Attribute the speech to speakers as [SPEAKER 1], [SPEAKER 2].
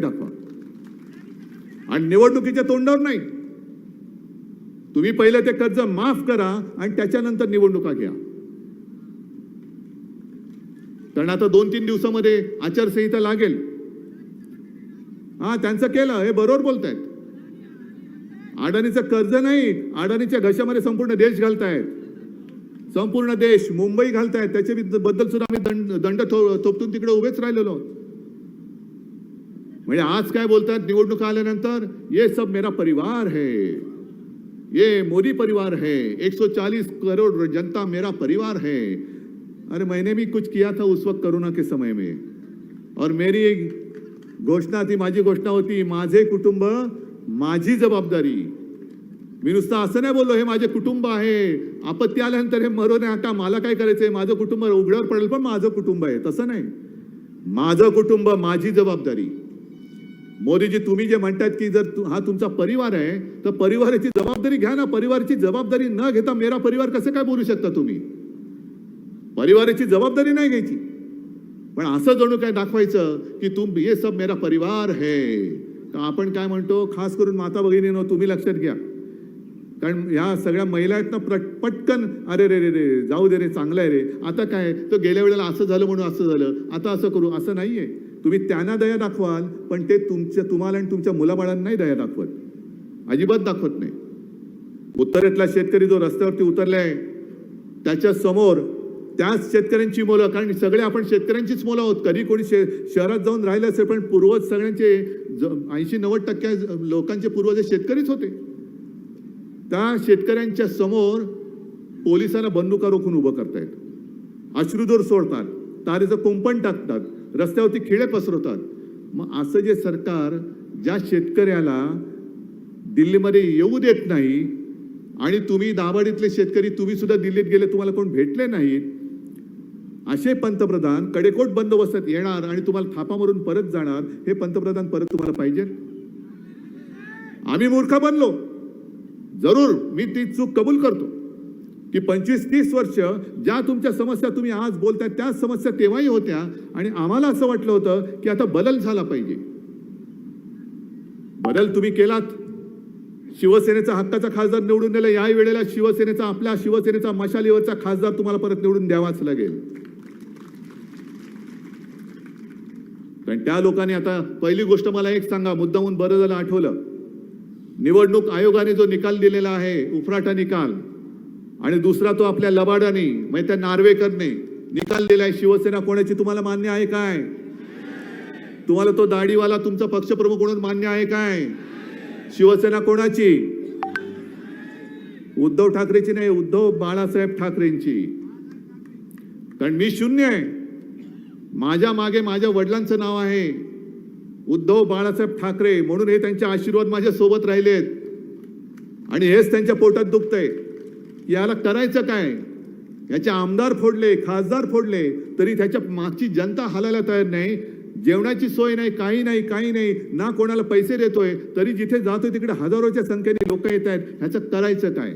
[SPEAKER 1] दाखवा. आणि निवडणुकीच्या तोंडावर नाही. तुम्ही पहिले ते कर्ज माफ करा आणि त्याच्यानंतर निवडणुका घ्या. कारण आता दोन तीन दिवसामध्ये आचारसंहिता लागेल. हा त्यांचं केलं हे बरोबर बोलतायत. अडाणीचं कर्ज नाही अडाणीच्या घशामध्ये संपूर्ण देश घालतायत. संपूर्ण देश मुंबई घालतायत त्याच्या बद्दल सुद्धा आम्ही दंड दंड थो- थोपटून तिकडे उभेच राहिलेलो आहोत. म्हणजे आज काय बोलतात? निवडणुका आल्यानंतर ये सब मेरा परिवार है ये मोदी परिवार है 140 करोड़ जनता मेरा परिवार है। अरे मैंने भी कुछ किया था उस वक्त कोरोना के समय में। और मेरी एक घोषणा थी माझी घोषणा होती माझे कुटुंब माझी जबाबदारी. मी नुसतं असं नाही बोललो हे माझे कुटुंब आहे आपत्ती आल्यानंतर हे मरो नाही आता मला काय करायचंय? माझं कुटुंब उघड्यावर पडेल पण माझं कुटुंब आहे. तसं नाही. माझं कुटुंब माझी जबाबदारी. मोदीजी तुम्ही जे म्हणतात की जर तु- हा तुमचा परिवार आहे तर परिवाराची जबाबदारी घ्या ना. परिवाराची जबाबदारी न घेता मेरा परिवार कसं काय बोलू शकता तुम्ही? परिवाराची जबाबदारी नाही घ्यायची. पण असं जणू काय दाखवायचं की तुम हे सब मेरा परिवार है. तर आपण काय म्हणतो? खास करून माता भगिनीनो तुम्ही लक्षात घ्या. कारण ह्या सगळ्या महिला आहेत ना प्र पटकन अरे रे रे रे जाऊ दे रे चांगलं आहे रे. आता काय? तो गेल्या वेळेला असं झालं म्हणून असं झालं. आता असं करू. असं नाही आहे तुम्ही त्यांना दया दाखवाल पण ते तुमच्या तुम्हाला आणि तुमच्या मुलाबाळांनाही दया दाखवत. अजिबात दाखवत नाही. उत्तरेतला शेतकरी जो रस्त्यावरती उतरलाय त्याच्यासमोर त्याच शेतकऱ्यांची मुलं कारण सगळे आपण शेतकऱ्यांचीच मुलं आहोत. कधी कोणी शे शहरात जाऊन राहिले असेल पण पूर्वज सगळ्यांचे ऐंशी नव्वद टक्के लोकांचे पूर्वज हे शेतकरीच होते. त्या शेतकऱ्यांच्या समोर पोलिसांना बंदुका रोखून उभं करतायत. अश्रुदूर सोडतात. तारेचं कुंपण टाकतात. रस्त्यावरती खिळे पसरवतात. मग असं जे सरकार ज्या शेतकऱ्याला दिल्लीमध्ये येऊ देत नाही आणि तुम्ही दाभाडीतले शेतकरी तुम्ही सुद्धा दिल्लीत गेले तुम्हाला कोण भेटले नाहीत असे पंतप्रधान कडेकोट बंदोबस्तात येणार आणि तुम्हाला थापा मारून परत जाणार हे पंतप्रधान परत तुम्हाला पाहिजे? आम्ही मूर्ख बनलो. जरूर मी ती चूक कबूल करतो. की पंचवीस तीस वर्ष ज्या तुमच्या समस्या तुम्ही आज बोलताय त्या समस्या तेव्हाही होत्या. आणि आम्हाला असं वाटलं होतं की आता बदल झाला पाहिजे. बदल तुम्ही केलात. शिवसेनेचा हक्काचा खासदार निवडून दिला या वेळेला शिवसेनेचा आपल्या शिवसेनेचा मशालीवरचा खासदार तुम्हाला परत निवडून द्यावाच लागेल. कारण त्या लोकांनी आता पहिली गोष्ट मला एक सांगा मुद्दामून बरं झालं आठवलं. निवडणूक आयोगाने जो निकाल दिलेला आहे उफराटा निकाल आणि दुसरा तो आपल्या लबाडाने म्हणजे त्या नार्वेकरने निकाल दिलाय शिवसेना. कोणाची तुम्हाला मान्य आहे काय? तुम्हाला तो दाढीवाला तुमचा पक्षप्रमुख म्हणून मान्य आहे काय? शिवसेना कोणाची? उद्धव ठाकरेची नाही उद्धव बाळासाहेब ठाकरेंची. कारण मी शून्य आहे. माझ्या मागे माझ्या वडिलांचं नाव आहे उद्धव बाळासाहेब ठाकरे. म्हणून हे त्यांचे आशीर्वाद माझ्या सोबत राहिलेत. आणि हेच त्यांच्या पोटात दुखतंय. याला करायचं काय? याचे आमदार फोडले खासदार फोडले तरी त्याच्या मागची जनता हालायला तयार नाही. जेवणाची सोय नाही काही नाही काही नाही ना कोणाला पैसे देतोय तरी जिथे जातोय तिकडे हजारोच्या संख्येने लोक येत आहेत ह्याचं करायचं काय?